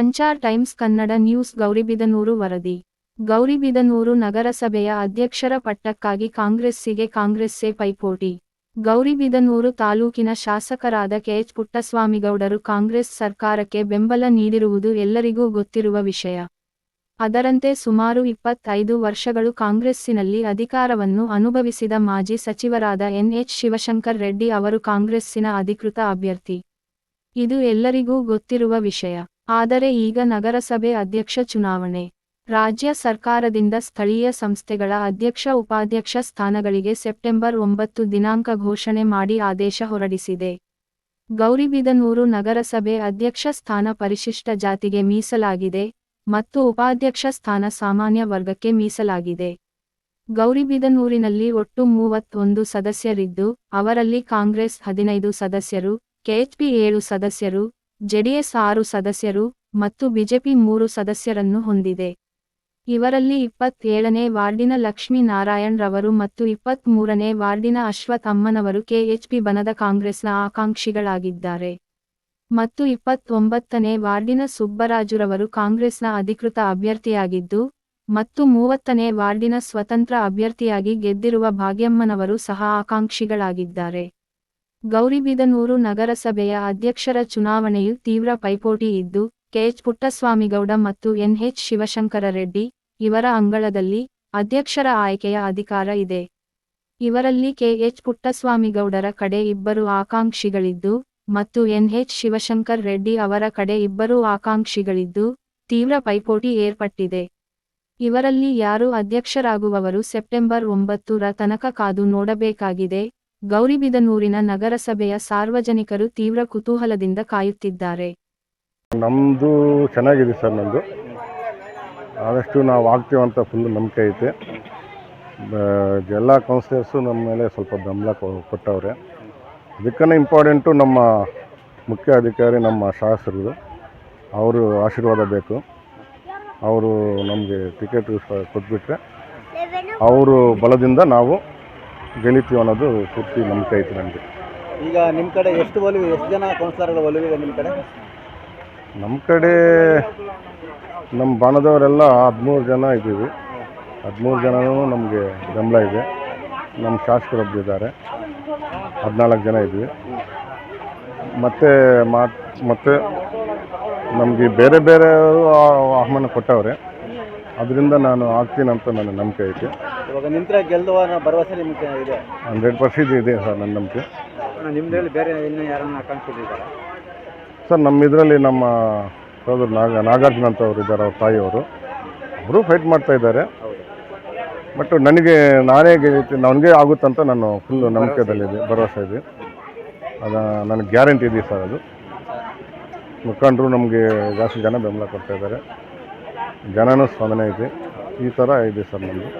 Sanchar times Kannada news Gauribidanur ವರದಿ. ಗೌರಿಬಿದನೂರು ನಗರಸಭೆಯ ಅಧ್ಯಕ್ಷರ ಪಟ್ಟಕ್ಕಾಗಿ ಕಾಂಗ್ರೆಸ್ಸಿಗೆ ಕಾಂಗ್ರೆಸ್ಸೇ ಪೈಪೋಟಿ. ಗೌರಿಬಿದನೂರು ತಾಲೂಕಿನ ಶಾಸಕರಾದ ಕೆಎಚ್ ಪುಟ್ಟಸ್ವಾಮಿಗೌಡರು ಕಾಂಗ್ರೆಸ್ ಸರ್ಕಾರಕ್ಕೆ ಬೆಂಬಲ ನೀಡಿರುವುದು ಎಲ್ಲರಿಗೂ ಗೊತ್ತಿರುವ ವಿಷಯ. ಅದರಂತೆ ಸುಮಾರು ಇಪ್ಪತ್ತೈದು ವರ್ಷಗಳು ಕಾಂಗ್ರೆಸ್ಸಿನಲ್ಲಿ ಅಧಿಕಾರವನ್ನು ಅನುಭವಿಸಿದ ಮಾಜಿ ಸಚಿವರಾದ ಎನ್ಎಚ್ ಶಿವಶಂಕರ್ ರೆಡ್ಡಿ ಅವರು ಕಾಂಗ್ರೆಸ್ಸಿನ ಅಧಿಕೃತ ಅಭ್ಯರ್ಥಿ. ಇದು ಎಲ್ಲರಿಗೂ ಗೊತ್ತಿರುವ ವಿಷಯ. ಆದರೆ ಈಗ ನಗರಸಭೆ ಅಧ್ಯಕ್ಷ ಚುನಾವಣೆ. ರಾಜ್ಯ ಸರ್ಕಾರದಿಂದ ಸ್ಥಳೀಯ ಸಂಸ್ಥೆಗಳ ಅಧ್ಯಕ್ಷ ಉಪಾಧ್ಯಕ್ಷ ಸ್ಥಾನಗಳಿಗೆ ಸೆಪ್ಟೆಂಬರ್ ಒಂಬತ್ತು ದಿನಾಂಕ ಘೋಷಣೆ ಮಾಡಿ ಆದೇಶ ಹೊರಡಿಸಿದೆ. ಗೌರಿಬಿದನೂರು ನಗರಸಭೆ ಅಧ್ಯಕ್ಷ ಸ್ಥಾನ ಪರಿಶಿಷ್ಟ ಜಾತಿಗೆ ಮೀಸಲಾಗಿದೆ ಮತ್ತು ಉಪಾಧ್ಯಕ್ಷ ಸ್ಥಾನ ಸಾಮಾನ್ಯ ವರ್ಗಕ್ಕೆ ಮೀಸಲಾಗಿದೆ. ಗೌರಿಬಿದನೂರಿನಲ್ಲಿ ಒಟ್ಟು ಮೂವತ್ತೊಂದು ಸದಸ್ಯರಿದ್ದು, ಅವರಲ್ಲಿ ಕಾಂಗ್ರೆಸ್ ಹದಿನೈದು ಸದಸ್ಯರು, ಕೆಎಚ್ಪಿ ಏಳು ಸದಸ್ಯರು ಜೆಡಿಎಸ್ ಆರು ಸದಸ್ಯರು ಮತ್ತು ಬಿಜೆಪಿ ಮೂರು ಸದಸ್ಯರನ್ನು ಹೊಂದಿದೆ. ಇವರಲ್ಲಿ ಇಪ್ಪತ್ತೇಳನೇ ವಾರ್ಡಿನ ಲಕ್ಷ್ಮೀ ನಾರಾಯಣ್ ರವರು ಮತ್ತು ಇಪ್ಪತ್ಮೂರನೇ ವಾರ್ಡಿನ ಅಶ್ವಥ್ ಅಮ್ಮನವರು ಕೆಎಚ್ಪಿ ಬನದ ಕಾಂಗ್ರೆಸ್ನ ಆಕಾಂಕ್ಷಿಗಳಾಗಿದ್ದಾರೆ. ಮತ್ತು ಇಪ್ಪತ್ತೊಂಬತ್ತನೇ ವಾರ್ಡಿನ ಸುಬ್ಬರಾಜುರವರು ಕಾಂಗ್ರೆಸ್ನ ಅಧಿಕೃತ ಅಭ್ಯರ್ಥಿಯಾಗಿದ್ದು, ಮತ್ತು ಮೂವತ್ತನೇ ವಾರ್ಡಿನ ಸ್ವತಂತ್ರ ಅಭ್ಯರ್ಥಿಯಾಗಿ ಗೆದ್ದಿರುವ ಭಾಗ್ಯಮ್ಮನವರು ಸಹ ಆಕಾಂಕ್ಷಿಗಳಾಗಿದ್ದಾರೆ. ಗೌರಿಬಿದನೂರು ನಗರಸಭೆಯ ಅಧ್ಯಕ್ಷರ ಚುನಾವಣೆಯು ತೀವ್ರ ಪೈಪೋಟಿ ಇದ್ದು ಕೆಎಚ್ ಪುಟ್ಟಸ್ವಾಮಿಗೌಡ ಮತ್ತು ಎನ್ಎಚ್ ಶಿವಶಂಕರ ರೆಡ್ಡಿ ಇವರ ಅಂಗಳದಲ್ಲಿ ಅಧ್ಯಕ್ಷರ ಆಯ್ಕೆಯ ಅಧಿಕಾರ ಇದೆ. ಇವರಲ್ಲಿ ಕೆಎಚ್ ಪುಟ್ಟಸ್ವಾಮಿಗೌಡರ ಕಡೆ ಇಬ್ಬರು ಆಕಾಂಕ್ಷಿಗಳಿದ್ದು ಮತ್ತು ಎನ್ಎಚ್ ಶಿವಶಂಕರ್ ರೆಡ್ಡಿ ಅವರ ಕಡೆ ಇಬ್ಬರು ಆಕಾಂಕ್ಷಿಗಳಿದ್ದು ತೀವ್ರ ಪೈಪೋಟಿ ಏರ್ಪಟ್ಟಿದೆ. ಇವರಲ್ಲಿ ಯಾರು ಅಧ್ಯಕ್ಷರಾಗುವವರು ಸೆಪ್ಟೆಂಬರ್ ಒಂಬತ್ತು ರ ತನಕ ಕಾದು ನೋಡಬೇಕಾಗಿದೆ. ಗೌರಿಬಿದನೂರಿನ ನಗರಸಭೆಯ ಸಾರ್ವಜನಿಕರು ತೀವ್ರ ಕುತೂಹಲದಿಂದ ಕಾಯುತ್ತಿದ್ದಾರೆ. ನಮ್ಮದು ಚೆನ್ನಾಗಿದೆ ಸರ್ ನಮ್ಮದು ಆದಷ್ಟು ನಾವು ಆಗ್ತೀವಿ ಅಂತ ಫುಲ್ ನಂಬಿಕೆ ಐತೆ. ಎಲ್ಲ ಕೌನ್ಸಿಲರ್ಸು ನಮ್ಮ ಮೇಲೆ ಸ್ವಲ್ಪ ಬೆಂಬಲ ಕೊಟ್ಟವ್ರೆ. ಅದಕ್ಕೇ ಇಂಪಾರ್ಟೆಂಟು ನಮ್ಮ ಮುಖ್ಯ ಅಧಿಕಾರಿ, ನಮ್ಮ ಶಾಸಕರು ಅವರು ಆಶೀರ್ವಾದ ಬೇಕು. ಅವರು ನಮಗೆ ಟಿಕೆಟ್ ಕೊಟ್ಬಿಟ್ರೆ ಅವರು ಬಲದಿಂದ ನಾವು ಗೆಲ್ಲಿತೀವಿ ಅನ್ನೋದು ಪೂರ್ತಿ ನಂಬಿಕೆ ಐತೆ ನನಗೆ ಈಗ ನಿಮ್ಮ ಕಡೆ ಎಷ್ಟು ಒಲವು ಎಷ್ಟು ಜನ ಕೌನ್ಸಿಲರ್ಗಳ ಒಲಿವಿದೆ ನಿಮ್ಮ ಕಡೆ? ನಮ್ಮ ಕಡೆ ನಮ್ಮ ಬಾಣದವರೆಲ್ಲ ಹದಿಮೂರು ಜನ ಇದ್ದೀವಿ. ಹದಿಮೂರು ಜನನೂ ನಮಗೆ ಬೆಂಬಲ ಇದೆ. ನಮ್ಮ ಶಾಸಕರೊಬ್ಬರಿದ್ದಾರೆ ಹದಿನಾಲ್ಕು ಜನ ಇದ್ವಿ ಮತ್ತು ಮಾ ಮತ್ತು ನಮಗೆ ಬೇರೆ ಬೇರೆಯವರು ಆಹ್ವಾನ ಕೊಟ್ಟವ್ರೆ. ಅದರಿಂದ ನಾನು ಆಗ್ತೀನಿ ಅಂತ ನನ್ನ ನಂಬಿಕೆ ಐತೆ. ಇವಾಗ ನಿಂತ್ರೆ ಗೆಲ್ಲುವ ಅನ್ನೋ ಭರವಸೆ ನಿಮಗೆ ಇದೆ? ಹಂಡ್ರೆಡ್ ಪರ್ಸೆಂಟ್ ಇದೆ ಸರ್ ನನ್ನ ನಂಬಿಕೆ. ನಿಮ್ಮದ್ರಲ್ಲಿ ಬೇರೆ ಇನ್ನೂ ಯಾರನ್ನ ಆಕಾಂಕ್ಷಿದ್ದಾರೆ ಸರ್ ನಮ್ಮ ಇದರಲ್ಲಿ ನಮ್ಮ ಸೋದರ ನಾಗ ನಾಗಾರ್ಜುನ ಅಂತ ಅವರು ಇದ್ದಾರೆ ಅವ್ರ ತಾಯಿಯವರು. ಅವರು ಫೈಟ್ ಮಾಡ್ತಾ ಇದ್ದಾರೆ. ಬಟ್ ನನಗೆ ನಾನೇ ಗೆಲ್ತೀನಿ ನನಗೆ ಆಗುತ್ತಂತ ನಾನು ಫುಲ್ ನಂಬಿಕೆದಲ್ಲಿದೆ ಭರವಸೆ ಇದೆ. ಅದ ನನಗೆ ಗ್ಯಾರಂಟಿ ಇದೆ ಸರ್ ಅದು. ಮುಖಂಡರು ನಮಗೆ ಜಾಸ್ತಿ ಜನ ಬೆಂಬಲ ಕೊಡ್ತಾ ಇದ್ದಾರೆ. ಜನನೂ ಸ್ಪಂದನೆ ಇದೆ. ಈ ಥರ ಇದೆ ಸರ್ ನಮ್ಮದು